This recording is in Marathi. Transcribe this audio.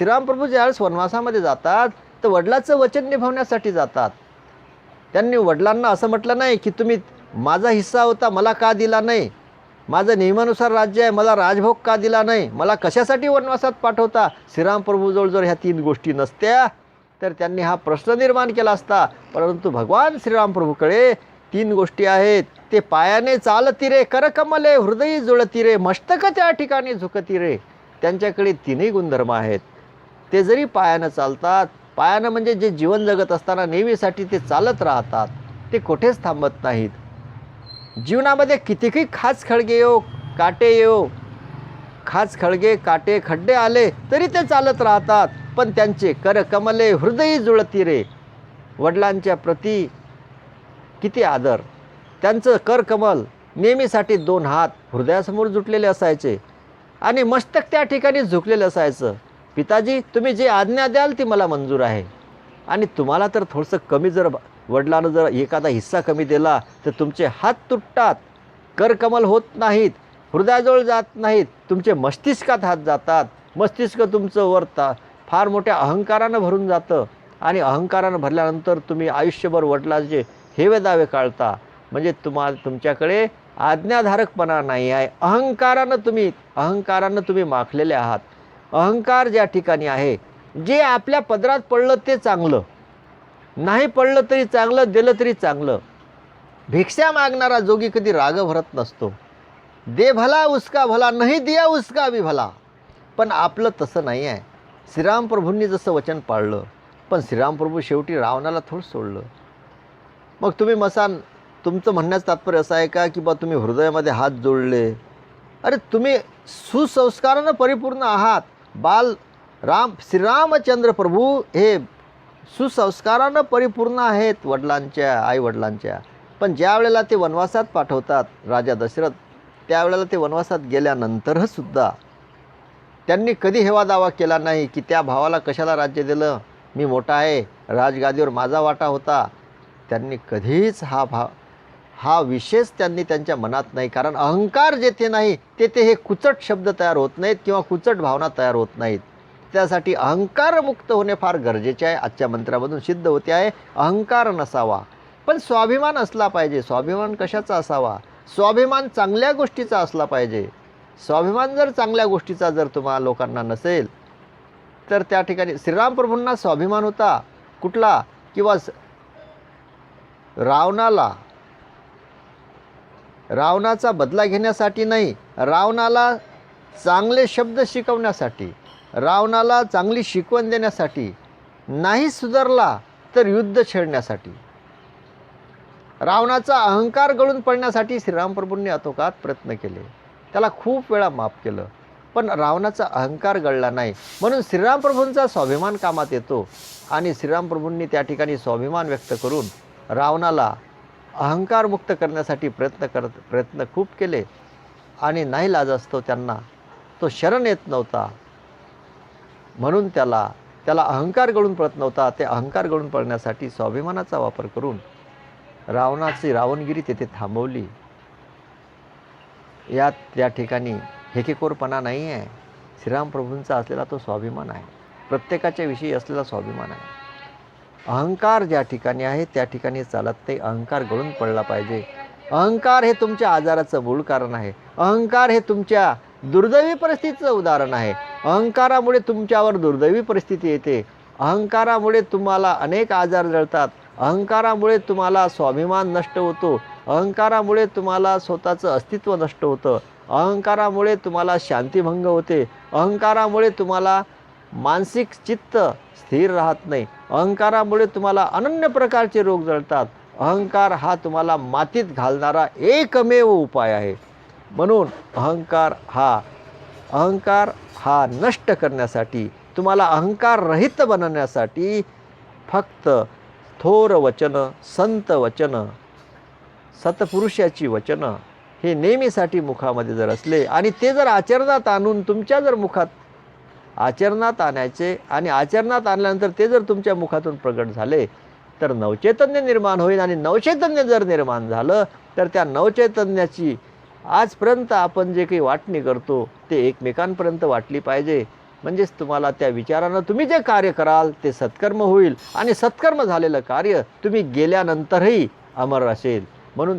श्रीरामप्रभू ज्यावेळेस वनवासामध्ये जातात तर वडिलाचं वचन निभावण्यासाठी जातात. त्यांनी वडिलांना असं म्हटलं नाही की तुम्ही माझा हिस्सा होता मला का दिला नाही? माझं नियमानुसार राज्य आहे मला राजभोग का दिला नाही? मला कशासाठी वनवासात पाठवता? श्रीरामप्रभूजवळ जर ह्या तीन गोष्टी नसत्या तर त्यांनी हा प्रश्न निर्माण केला असता. परंतु भगवान श्रीरामप्रभूकडे तीन गोष्टी आहेत. ते पायाने चालती रे करकमले हृदयी जुळती रे मस्तक त्या ठिकाणी झुकती रे त्यांच्याकडे तीनही गुणधर्म आहेत. ते जरी पायानं चालतात पायानं म्हणजे जे जीवन जगत असताना नेहमीसाठी ते चालत राहतात ते कुठेच थांबत नाहीत. जीवनामध्ये कितीही खास खळगे येऊ काटे येऊ खास खळगे काटे खड्डे आले तरी ते चालत राहतात पण त्यांचे कर कमले हृदयी जुळती रे. वडिलांच्या प्रती किती आदर. त्यांचं कर कमल नेहमीसाठी दोन हात हृदयासमोर जुटलेले असायचे आणि मस्तक त्या ठिकाणी झुकलेलं असायचं. पिताजी तुम्ही जी आज्ञा द्याल ती मला मंजूर आहे. आणि तुम्हाला तर थोडंसं कमी जर वडिलांनं जर एखादा हिस्सा कमी दिला तर तुमचे हात तुटतात करकमल होत नाहीत हृदयाजवळ जात नाहीत तुमचे मस्तिष्कात हात जातात मस्तिष्क तुमचं वरता फार मोठ्या अहंकारानं भरून जातं. आणि अहंकारानं भरल्यानंतर तुम्ही आयुष्यभर वडिलांचे हेवे दावे काढता. म्हणजे तुम्हाला तुमच्याकडे आज्ञाधारकपणा नाही आहे. अहंकारानं तुम्ही अहंकारानं तुम्ही माखलेले आहात. अहंकार ज्या ठिकाणी आहे जे आपल्या पदरात पडलं ते चांगलं. नाही पडलं तरी चांगलं दिलं तरी चांगलं. भिक्षा मागणारा जोगी कधी राग भरत नसतो. दे भला उसका भला नाही दिया उसका बी भला. पण आपलं तसं नाही आहे. श्रीराम प्रभूंनी जसं वचन पाळलं पण श्रीरामप्रभू शेवटी रावणाला थोडं सोडलं. मग तुम्ही मसान तुमचं म्हणण्याचं तात्पर्य असं आहे का की बा तुम्ही हृदयामध्ये हात जोडले? अरे तुम्ही सुसंस्कारानं परिपूर्ण आहात. बाल राम श्रीरामचंद्र प्रभू हे सुसंस्कारानं परिपूर्ण आहेत वडिलांच्या आईवडिलांच्या. पण ज्या वेळेला ते वनवासात पाठवतात राजा दशरथ त्यावेळेला ते वनवासात गेल्यानंतरसुद्धा त्यांनी कधी हेवा दावा केला नाही की त्या भावाला कशाला राज्य दिलं? मी मोठा आहे राजगादीवर माझा वाटा होता. त्यांनी कधीच हा भाव हा विशेष त्यांनी त्यांच्या मनात नाही. कारण अहंकार जेथे नाही तेथे हे कुचट शब्द तयार होत नाहीत किंवा कुचट भावना तयार होत नाहीत. त्यासाठी अहंकारमुक्त होणे फार गरजेचे आहे. आजच्या मंत्रामधून सिद्ध होते आहे अहंकार नसावा. पण स्वाभिमान असला पाहिजे. स्वाभिमान कशाचा असावा? स्वाभिमान चांगल्या गोष्टीचा असला पाहिजे. स्वाभिमान जर चांगल्या गोष्टीचा जर तुम्हाला लोकांना नसेल तर त्या ठिकाणी श्रीराम प्रभूंना स्वाभिमान होता. कुठला? किंवा स- रावणाला. रावणाचा बदला घेण्यासाठी नाही रावणाला चांगले शब्द शिकवण्यासाठी रावणाला चांगली शिकवण देण्यासाठी नाही सुधारला तर युद्ध छेडण्यासाठी. रावणाचा अहंकार गळून पडण्यासाठी श्रीरामप्रभूंनी अतोकात प्रयत्न केले. त्याला खूप वेळा माफ केलं पण रावणाचा अहंकार गळला नाही. म्हणून श्रीरामप्रभूंचा स्वाभिमान कामात येतो आणि श्रीरामप्रभूंनी त्या ठिकाणी स्वाभिमान व्यक्त करून रावणाला अहंकारमुक्त करण्यासाठी प्रयत्न करत प्रयत्न खूप केले. आणि नाही लाज असतो त्यांना. तो शरण येत नव्हता. म्हणून त्याला त्याला अहंकार गळून पडत नव्हता. ते अहंकार गळून पडण्यासाठी स्वाभिमानाचा वापर करून रावणाची रावणगिरी तेथे थांबवली. यात त्या ठिकाणी हेकेकोरपणा नाही आहे श्रीरामप्रभूंचा असलेला तो स्वाभिमान आहे. प्रत्येकाच्या विषयी असलेला स्वाभिमान आहे. अहंकार ज्या ठिकाणी आहे त्या ठिकाणी चालत नाही अहंकार गळून पडला पाहिजे. अहंकार हे तुमच्या आजाराचं मूळ कारण आहे. अहंकार हे तुमच्या दुर्दैवी परिस्थितीचं उदाहरण आहे. अहंकारामुळे तुमच्यावर दुर्दैवी परिस्थिती येते. अहंकारामुळे तुम्हाला अनेक आजार जळतात. अहंकारामुळे तुम्हाला स्वाभिमान नष्ट होतो. अहंकारामुळे तुम्हाला स्वतःचं अस्तित्व नष्ट होतं. अहंकारामुळे तुम्हाला शांतिभंग होते. अहंकारामुळे तुम्हाला मानसिक चित्त स्थिर राहत नाही. अहंकारामुळे तुम्हाला अनन्य प्रकारचे रोग जळतात. अहंकार हा तुम्हाला मातीत घालणारा एकमेव उपाय आहे. म्हणून अहंकार हा अहंकार हा नष्ट करण्यासाठी तुम्हाला अहंकार रहित बनवण्यासाठी फक्त थोर वचनं संत वचनं सतपुरुषाची वचनं हे नेहमीसाठी मुखामध्ये जर असले आणि ते जर आचरणात आणून तुमच्या जर मुखात आचरणात आणायचे आणि आचरणात आणल्यानंतर ते जर तुमच्या मुखातून प्रगट झाले तर नवचैतन्य निर्माण होईल आणि नवचैतन्य जर निर्माण झालं तर त्या नवचैतन्याची आजपर्यंत आपण जे काही वाटणी करतो ते एकमेकांपर्यंत वाटली पाहिजे. म्हणजेच तुम्हाला त्या विचारानं तुम्ही जे कार्य कराल ते सत्कर्म होईल आणि सत्कर्म झालेलं कार्य तुम्ही गेल्यानंतरही अमर असेल. म्हणून त्या